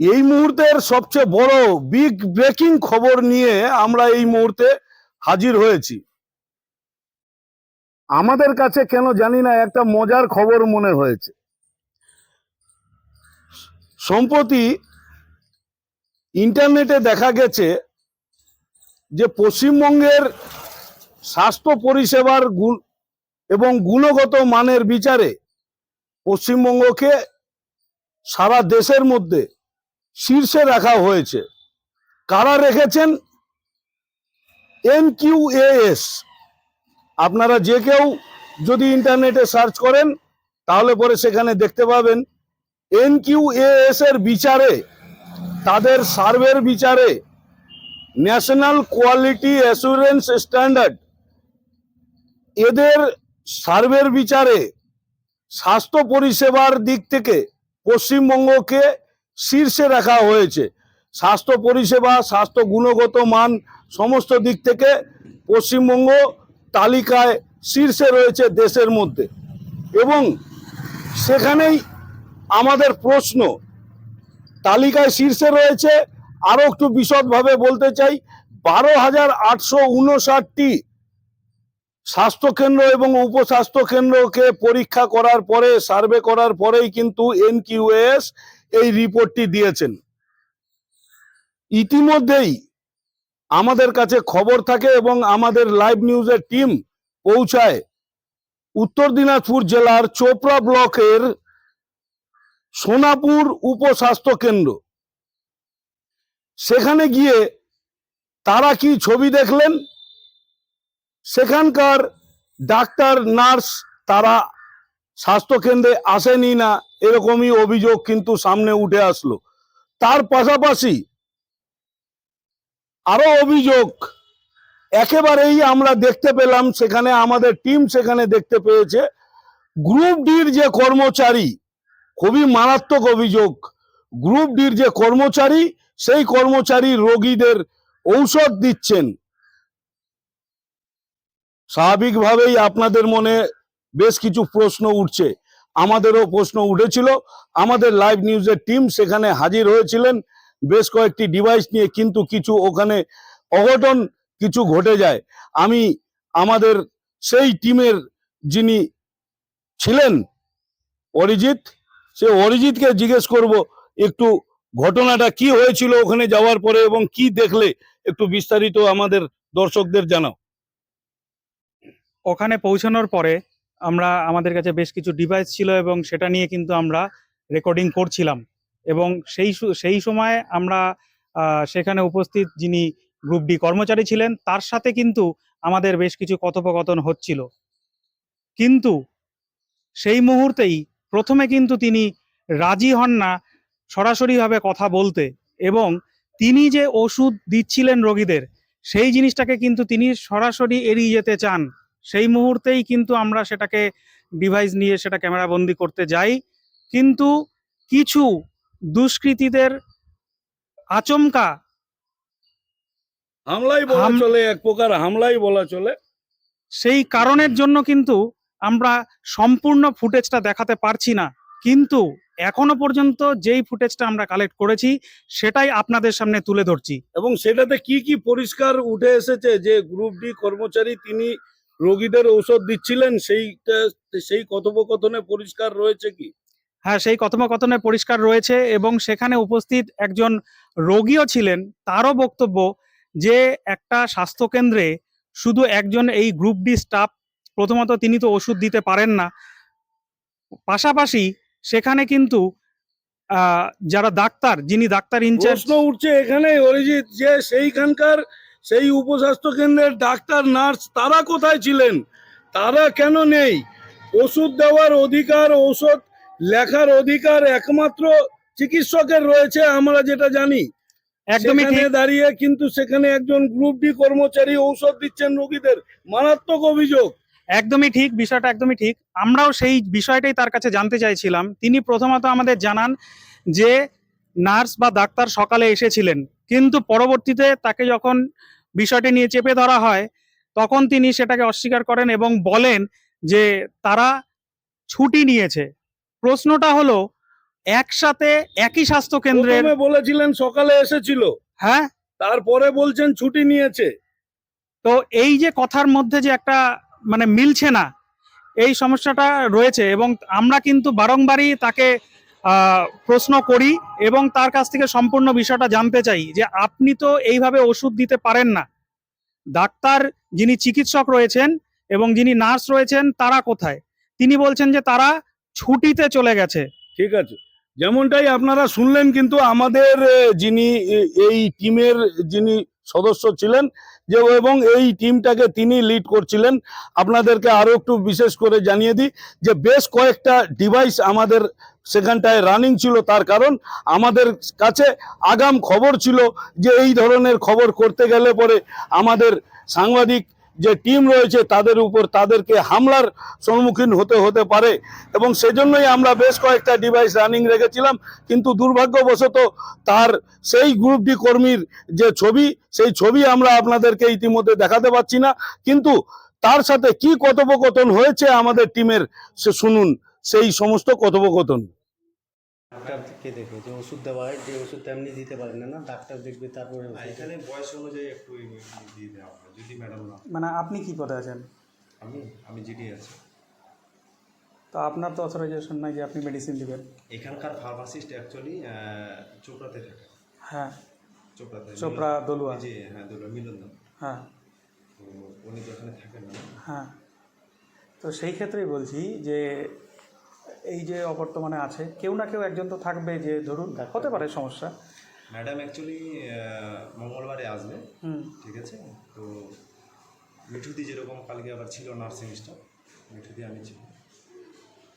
এই মুহূর্তের সবচেয়ে বড় বিগ ব্রেকিং খবর নিয়ে আমরা এই মুহূর্তে হাজির হয়েছি। আমাদের কাছে কেন জানি না একটা মজার খবর মনে হয়েছে। সম্প্রতি ইন্টারনেটে দেখা গেছে যে পশ্চিমবঙ্গের স্বাস্থ্য পরিষেবার গুণ এবং গুণগত মানের বিচারে পশ্চিমবঙ্গকে সারা দেশের মধ্যে শীর্ষে রাখা হয়েছে। কারা রেখেছেন? এনকিউএএস আপনারা যে কেউ যদি ইন্টারনেটে সার্চ করেন, তাহলে পরে সেখানে দেখতে পাবেন। এনকিউএএস এর বিচারে, তাদের সার্ভের বিচারে ন্যাশনাল কোয়ালিটি অ্যাসুরেন্স স্ট্যান্ডার্ড, এদের সার্ভের বিচারে স্বাস্থ্য পরিষেবার দিক থেকে পশ্চিমবঙ্গকে শীর্ষে রাখা হয়েছে। স্বাস্থ্য পরিষেবা, স্বাস্থ্য গুণগত মান সমস্ত দিক থেকে পশ্চিমবঙ্গ তালিকায় শীর্ষে রয়েছে দেশের মধ্যে। এবং সেখানেই আমাদের প্রশ্ন, তালিকায় শীর্ষে রয়েছে আরও একটু বিশদভাবে বলতে চাই, বারো হাজার আটশো উনষাটটি স্বাস্থ্যকেন্দ্র এবং উপস্বাস্থ্য কেন্দ্রকে পরীক্ষা করার পরে, সার্ভে করার পরেই কিন্তু এনকিউএস এই রিপোর্টটি দিয়েছেন। ইতিমধ্যেই আমাদের কাছে খবর থাকে এবং আমাদের লাইভ নিউজের টিম পৌঁছায় উত্তর দিনাজপুর জেলার চোপড়া ব্লকের সোনাপুর উপস্বাস্থ্য কেন্দ্র। সেখানে গিয়ে তারা কি ছবি দেখলেন? সেখানকার ডাক্তার, নার্স তারা স্বাস্থ্যকেন্দ্রে আসেনি না? এরকমই অভিযোগ কিন্তু সামনে উঠে আসলো। তার পাশাপাশি আরও অভিযোগ একেবারেই আমরা দেখতে পেলাম, সেখানে আমাদের টিম সেখানে দেখতে পেয়েছে। গ্রুপ ডির যে কর্মচারী, খুবই মারাত্মক অভিযোগ। গ্রুপ ডির যে কর্মচারী, সেই কর্মচারী রোগীদের ঔষধ দিচ্ছেন। স্বাভাবিকভাবেই আপনাদের মনে বেশ কিছু প্রশ্ন উঠছে। আমাদেরও প্রশ্ন উঠেছিল। আমাদের লাইভ নিউজের টিম সেখানে হাজির হয়েছিলেন। বেশ কয়েকটি ডিভাইস নিয়ে কিন্তু কিছু ওখানে অঘটন কিছু ঘটে যায়। আমি আমাদের সেই টিমের যিনি ছিলেন, অরিজিৎ, সে অরিজিৎকে জিজ্ঞেস করব, একটু ঘটনাটা কি হয়েছিল ওখানে যাওয়ার পরে এবং কি দেখলে? একটু বিস্তারিত আমাদের দর্শকদের জানাও। ওখানে পৌঁছানোর পরে আমরা আমাদের কাছে বেশ কিছু ডিভাইস ছিল এবং সেটা নিয়ে কিন্তু আমরা রেকর্ডিং করছিলাম। এবং সেই সেই সময় আমরা সেখানে উপস্থিত যিনি গ্রুপ ডি কর্মচারী ছিলেন, তার সাথে কিন্তু আমাদের বেশ কিছু কথোপকথন হচ্ছিল। কিন্তু সেই মুহূর্তেই প্রথমে কিন্তু তিনি রাজি হন না সরাসরিভাবে কথা বলতে এবং তিনি যে ওষুধ দিচ্ছিলেন রোগীদের, সেই জিনিসটাকে কিন্তু তিনি সরাসরি এড়িয়ে যেতে চান। সেই মুহূর্তেই কিন্তু আমরা সেটাকে ডিভাইস নিয়ে সেটা ক্যামেরা বন্দি করতে যাই। কিন্তু কিছু দুষ্কৃতীদের আচমকা হামলাই বলা চলে এক প্রকার হামলাই বলা চলে। সেই কারণের জন্য কিন্তু আমরা সম্পূর্ণ ফুটেজটা দেখাতে পারছি না। কিন্তু এখনও পর্যন্ত যেই ফুটেজটা আমরা কালেক্ট করেছি সেটাই আপনাদের সামনে তুলে ধরছি। এবং সেটাতে কি কি পরিষ্কার উঠে এসেছে যে গ্রুপ ডি কর্মচারী তিনি রোগীদের ঔষধ দিচ্ছিলেন সেইটা সেই কথোপকথনে পরিষ্কার রয়েছে কি? হ্যাঁ সেই কথোপকথনে পরিষ্কার রয়েছে এবং সেখানে উপস্থিত একজন রোগীও ছিলেন। তারও বক্তব্য যে একটা স্বাস্থ্যকেন্দ্রে শুধু একজন এই গ্রুপ ডি স্টাফ প্রথমত তিনি তো ওষুধ দিতে পারেন না। পাশাপাশি সেখানে কিন্তু আহ, যারা ডাক্তার যিনি ডাক্তার ইনচার্জ উঠছে এখানে অরিজিৎ যে সেইখানকার সেই উপস্বাস্থ্য কেন্দ্রের ডাক্তার নার্স তারা কোথায় ছিলেন? তারা কেন নেই? ওষুধ দেওয়ার অধিকার ঔষধ লেখার অধিকার একমাত্র চিকিৎসকের রয়েছে আমরা যেটা জানি। একদমই দাঁড়িয়ে কিন্তু সেখানে একজন গ্রুপ ডি কর্মচারী ঔষধ দিচ্ছেন রোগীদের। মারাত্মক অভিযোগ। একদমই ঠিক বিষয়টা একদমই ঠিক। আমরাও সেই বিষয়টাই তার কাছে জানতে চাইছিলাম। তিনি প্রথমত আমাদের জানান যে নার্স বা ডাক্তার সকালে এসেছিলেন। কিন্তু পরবর্তীতে তাকে যখন বিষয়টি নিয়ে চেপে ধরা হয় তখন তিনি সেটাকে অস্বীকার করেন এবং বলেন যে তারা ছুটি নিয়েছে। প্রশ্নটা হলো একসাথে একই স্বাস্থ্য প্রথমে বলেছিলেন সকালে এসেছিল। হ্যাঁ? তারপরে বলছেন ছুটি নিয়েছে। তো এই যে কথার মধ্যে যে একটা মানে মিলছে না এই সমস্যাটা রয়েছে এবং আমরা কিন্তু বারংবারই তাকে প্রশ্ন করি এবং তার কাছ থেকে সম্পূর্ণ বিষয়টা জানতে চাই যে আপনি তো এইভাবে ওষুধ দিতে পারেন না। ডাক্তার যিনি চিকিৎসক রয়েছেন এবং যিনি নার্স রয়েছেন, তারা কোথায়? তিনি বলছেন যে তারা ছুটিতে চলে গেছে। ঠিক আছে। যেমনটাই আপনারা শুনলেন কিন্তু আমাদের যিনি এই টিমের যিনি সদস্য ছিলেন যে এবং এই টিমটাকে তিনি লিড করছিলেন। আপনাদেরকে আরও একটু বিশেষ করে জানিয়ে দিই যে বেশ কয়েকটা ডিভাইস আমাদের সেখানটায় রানিং ছিল। তার কারণ আমাদের কাছে আগাম খবর ছিল যে এই ধরনের খবর করতে গেলে পরে আমাদের সাংবাদিক যে টিম রয়েছে তাদের উপর তাদেরকে হামলার সম্মুখীন হতে হতে পারে। এবং সেজন্যই আমরা বেশ কয়েকটা ডিভাইস রানিং রেখেছিলাম কিন্তু দুর্ভাগ্যবশত তার সেই গ্রুপ ডি কর্মীর যে ছবি সেই ছবি আমরা আপনাদেরকে ইতিমধ্যে দেখাতে পাচ্ছি না। কিন্তু তার সাথে কি কথোপকথন হয়েছে আমাদের টিমের সে শুনুন সেই সমস্ত কথোপকথন। ডাক্তারকে দেখে? যে ওষুধ দেওয়া হয় যে ওষুধ এমনি দিতে পারেন না না? ডাক্তার দেখবে তারপরে এখানে বয়স অনুযায়ী একটু দিয়ে দেওয়া যদি ম্যাডাম না। মানে আপনি কি পদে আছেন? আমি আমি জিডি আছি। তো আপনার তো অথরাইজেশন নাই যে আপনি মেডিসিন দিবেন। এখানকার ফার্মাসিস্ট অ্যাকচুয়ালি চোপড়াতে থাকে। হ্যাঁ। চোপড়াতে চোপড়া দলুয়া। জি হ্যাঁ দোলা মিলন হ্যাঁ। তো উনি তো এখানে থাকেন না। হ্যাঁ। তো সেই ক্ষেত্রেই বলছি যে এই যে অবর্তমানে আছে কেউ না কেউ একজন তো থাকবে যে ধরুন হতে পারে সমস্যা। ম্যাডাম অ্যাকচুয়ালি মঙ্গলবারে আসবে হুম। ঠিক আছে? তো মিঠুদি যেরকম কালকে আবার ছিল নার্সিং স্টাফ মিঠুদি আমি ছিল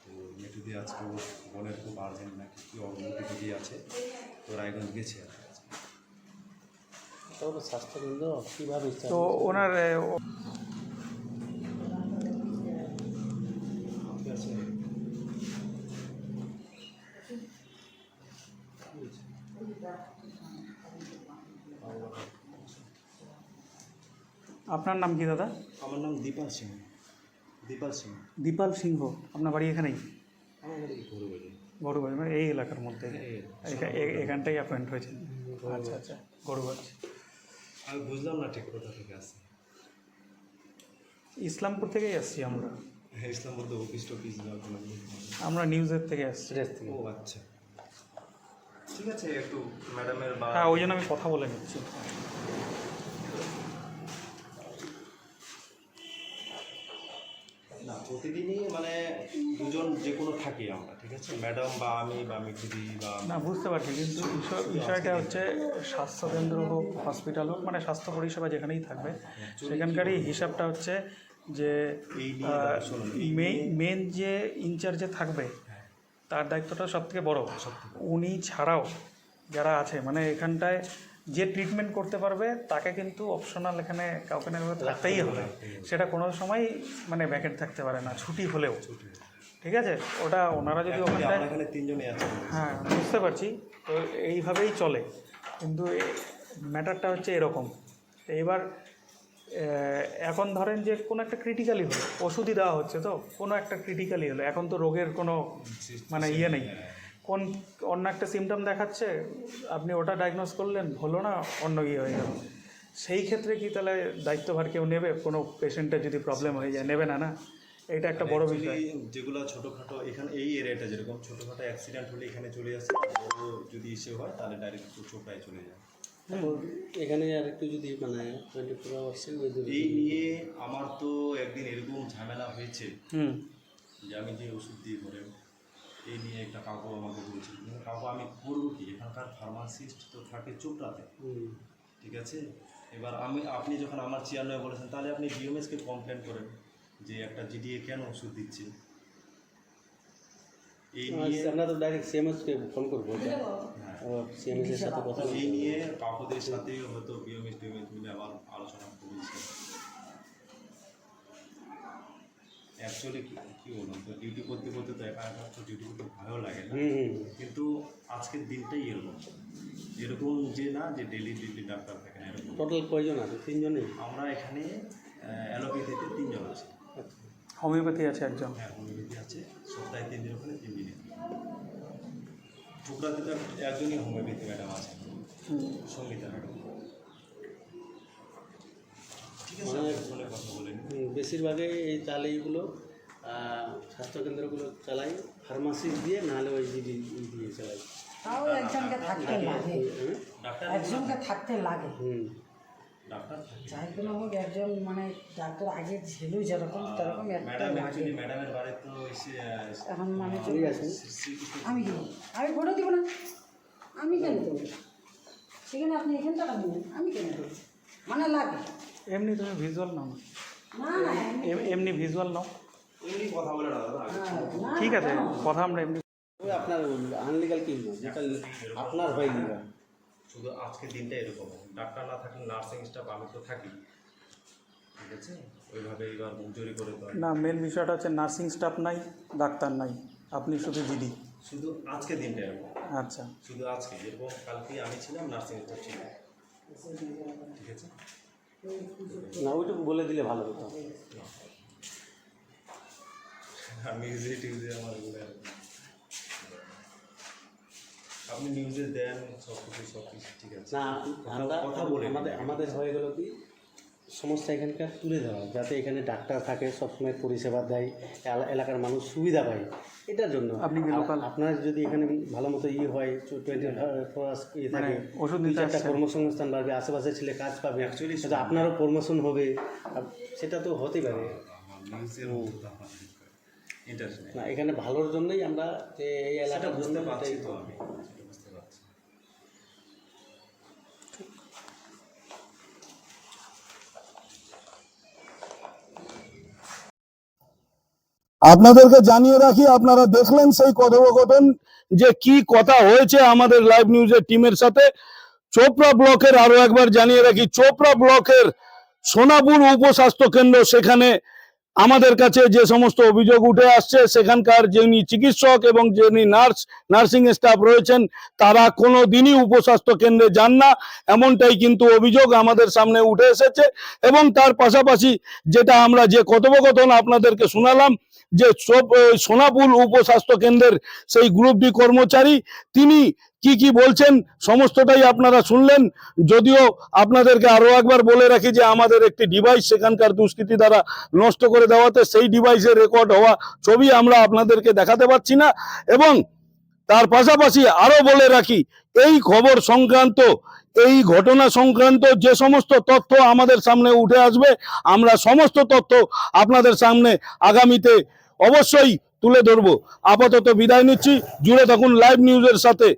তো মিঠুদি আজকে ওর বোনের খুব আর্জেন্ট নাকি কি অগ্রগতি দিদি আছে তো রায়গঞ্জ গেছে আর তো ওনার এ, ও- ঠিক আছে আপনার নাম কি দাদা? আমার নাম দীপাল সিং দীপাল সিং দীপাল সিংহ আপনার বাড়ি এখানেই? আমার বাড়ি ঘুরে মানে এই এলাকার মধ্যে। এখানটাই অ্যাপয়েন্ট হয়েছে আচ্ছা আচ্ছা আমি বুঝলাম না ঠিক কোথা থেকে আসছে ইসলামপুর থেকেই আসছি আমরা। ইসলাম বলতে অফিস টফিস আমরা নিউজের থেকে আসছি। ও আচ্ছা। ঠিক আছে একটু ম্যাডামের হ্যাঁ ওই জন্য আমি কথা বলে নিচ্ছি। প্রতিদিনই মানে দুজন যে কোনো থাকি আমরা ঠিক আছে? ম্যাডাম বা আমি বা মিঠুদি বা না বুঝতে পারছি কিন্তু বিষয়- বিষয়টা হচ্ছে স্বাস্থ্যকেন্দ্র হোক হসপিটাল হোক মানে স্বাস্থ্য পরিষেবা যেখানেই থাকবে সেখানকারই হিসাবটা হচ্ছে যে মেন যে ইনচার্জে থাকবে তার দায়িত্বটা সব থেকে বড়। উনি ছাড়াও যারা আছে মানে এখানটায় যে ট্রিটমেন্ট করতে পারবে তাকে কিন্তু অপশনাল এখানে কাউকে না কাউকে থাকতেই হবে। সেটা কোনো সময় মানে ব্যাকেট থাকতে পারে না ছুটি হলেও। ঠিক আছে? ওটা ওনারা যদি ওখানটায় এখানে তিনজনই আছি। হ্যাঁ বুঝতে পারছি। তো এইভাবেই চলে। কিন্তু ম্যাটারটা হচ্ছে এরকম। তো এবার এখন ধরেন যে কোনো একটা ক্রিটিক্যালি হলো ওষুধই দেওয়া হচ্ছে তো? কোনো একটা ক্রিটিক্যালি হলো। এখন তো রোগের কোনো মানে ইয়ে নেই। কোন অন্য একটা সিমটম দেখাচ্ছে? আপনি ওটা ডায়াগনোস করলেন হলো না অন্য ইয়ে হয়ে গেল? সেই ক্ষেত্রে কি তাহলে দায়িত্বভার কেউ নেবে? কোনো পেশেন্টের যদি প্রবলেম হয়ে যায় নেবে না না? এটা একটা বড় বিষয়। যেগুলো ছোটোখাটো এখানে এই এরিয়াটা যেরকম ছোটোখাটো অ্যাক্সিডেন্ট হলে এখানে চলে আসে বড় যদি ইস্যু হয় তাহলে ডাইরেক্ট চোপড়ায় চলে যায়। এখানে আর একটু যদি মানে টোয়েন্টি ফোর আওয়ার্স এই নিয়ে আমার তো একদিন এরকম ঝামেলা হয়েছে হুম। যে আমি যে ওষুধ দিয়ে ধরে এই নিয়ে একটা কাকু আমাকে বলছিল। কিন্তু কাকু আমি করব কি? এখানকার ফার্মাসিস্ট তো থাকে চোপড়াতে। ঠিক আছে? এবার আমি আপনি যখন আমার চেয়ার নয় বলেছেন তাহলে আপনি ডিএমএসকে কমপ্লেন করেন যে একটা জিডিএ কেন ওষুধ দিচ্ছে? এই নিয়ে আমরা তো ডাইরেক্ট সিএমএসকে ফোন করব। সিএমএস এর সাথে কথা এই নিয়ে কাকুদের সাথে হয়তো বিএমএস টিএমএস মিলে আবার আলোচনা করেছি। অ্যাকচুয়ালি কি বলুন তো ডিউটি করতে করতে তো একা একা তো ডিউটি করতে ভালো লাগে না। হুম হুম। কিন্তু আজকের দিনটাই এরকম। এরকম যে না যে ডেলি ডেলি ডাক্তার থাকে না এরকম। টোটাল কয়জন আছে? তিনজনই? আমরা এখানে অ্যালোপ্যাথিতে তিনজন আছি। আচ্ছা। হোমিওপ্যাথি আছে একজন। হ্যাঁ হোমিওপ্যাথি আছে। সপ্তাহে তিন দিন ওখানে তিন দিনে চোপড়াতে তো একজনই হোমিওপ্যাথি ম্যাডাম আছে। সঙ্গীতা ম্যাডাম। হুম, বেশিরভাগই এই তাহলে এইগুলো স্বাস্থ্যকেন্দ্রগুলো চালাই ফার্মাসি দিয়ে নাহলে ওই জিডি দিয়ে চালাই। তাও একজনকে থাকতে লাগে। একজনকে থাকতে লাগে। হুম। যাই কোনো হোক একজন মানে ডাক্তার আগে ছিল যেরকম তেরকম একটা ম্যাডাম লাগে। অ্যাকচুয়ালি ম্যাডামের বাড়ি তো এসে এখন মানে ঠিক আছে আমি আমি ফটো দিব না। আমি কেন দেবো সেখানে আপনি এখান টাকা নেবেন আমি কেন দেবো মানে লাগে। এমনি তুমি ভিজুয়াল নাও। এমনি- এম- ভিজুয়াল নাও। এমনি কথা বলে দাদা হ্যাঁ, ঠিক আছে কথা আমরা এমনি আপনার আনলিগাল কি যেটা আপনার হয় লিগাল শুধু আজকের দিনটা এরকম। ডাক্তার না থাকলে নার্সিং স্টাফ আমি তো থাকি। ঠিক আছে? ওইভাবে এবার মজুরি করে না মেন বিষয়টা হচ্ছে নার্সিং স্টাফ নাই ডাক্তার নাই। আপনি শুধু দিদি শুধু আজকে দিনটা এরকম। আচ্ছা। শুধু আজকে। এরকম কালকে আমি ছিলাম নার্সিং স্টাফ ছিল। ঠিক আছে? না ওইটুকু বলে দিলে ভালো হতো। আমি টিউজে আমার আপনি নিউজে দেন সব কিছু সব কিছু ঠিক আছে। না আমরা কথা বলে আমাদের আমাদের হয়ে গেল কি? সমস্যা এখানকার তুলে ধরা যাতে এখানে ডাক্তার থাকে সবসময় পরিষেবা দেয় এলাকার মানুষ সুবিধা পায়। এটার জন্য আপনি আপনার যদি এখানে ভালো মতো ইয়ে হয় টোয়েন্টি ফোর ইয়ে মানে থাকে ওষুধ নিতে চারটা আসছেন। কর্মসংস্থান বাড়বে আশেপাশে ছেলে কাজ পাবে অ্যাকচুয়ালি যাতে আপনারও প্রমোশন হবে সেটা তো হতে পারে। না এখানে ভালোর জন্যই আমরা যে এই সেটা এলাকার বুঝতে পারছি তো আমি সেটা বুঝতে পারছি আপনাদেরকে জানিয়ে রাখি, আপনারা দেখলেন সেই কথোপকথন যে কি কথা হয়েছে আমাদের লাইভ নিউজের টিমের সাথে। চোপড়া ব্লকের আরও একবার জানিয়ে রাখি, চোপড়া ব্লকের সোনাপুর উপস্বাস্থ্য কেন্দ্র, সেখানে আমাদের কাছে যে সমস্ত অভিযোগ উঠে আসছে, সেখানকার যিনি চিকিৎসক এবং যিনি নার্স, নার্সিং স্টাফ রয়েছেন, তারা কোনো দিনই উপস্বাস্থ্য কেন্দ্রে যান না। এমনটাই কিন্তু অভিযোগ আমাদের সামনে উঠে এসেছে এবং তার পাশাপাশি যেটা আমরা যে কথোপকথন আপনাদেরকে শোনালাম যে সোনাপুর উপস্বাস্থ্য কেন্দ্রের সেই গ্রুপ ডি কর্মচারী, তিনি কি কি বলছেন সমস্তটাই আপনারা শুনলেন। যদিও আপনাদেরকে আরও একবার বলে রাখি যে আমাদের একটি ডিভাইস সেখানকার দুষ্কৃতি দ্বারা নষ্ট করে দেওয়াতে সেই ডিভাইসের রেকর্ড হওয়া ছবি আমরা আপনাদেরকে দেখাতে পাচ্ছি না। এবং তার পাশাপাশি আরও বলে রাখি, এই খবর সংক্রান্ত, এই ঘটনা সংক্রান্ত যে সমস্ত তথ্য আমাদের সামনে উঠে আসবে, আমরা সমস্ত তথ্য আপনাদের সামনে আগামীতে অবশ্যই তুলে ধরবো। আপাতত বিদায় নিচ্ছি। জুড়ে থাকুন লাইভ নিউজের সাথে।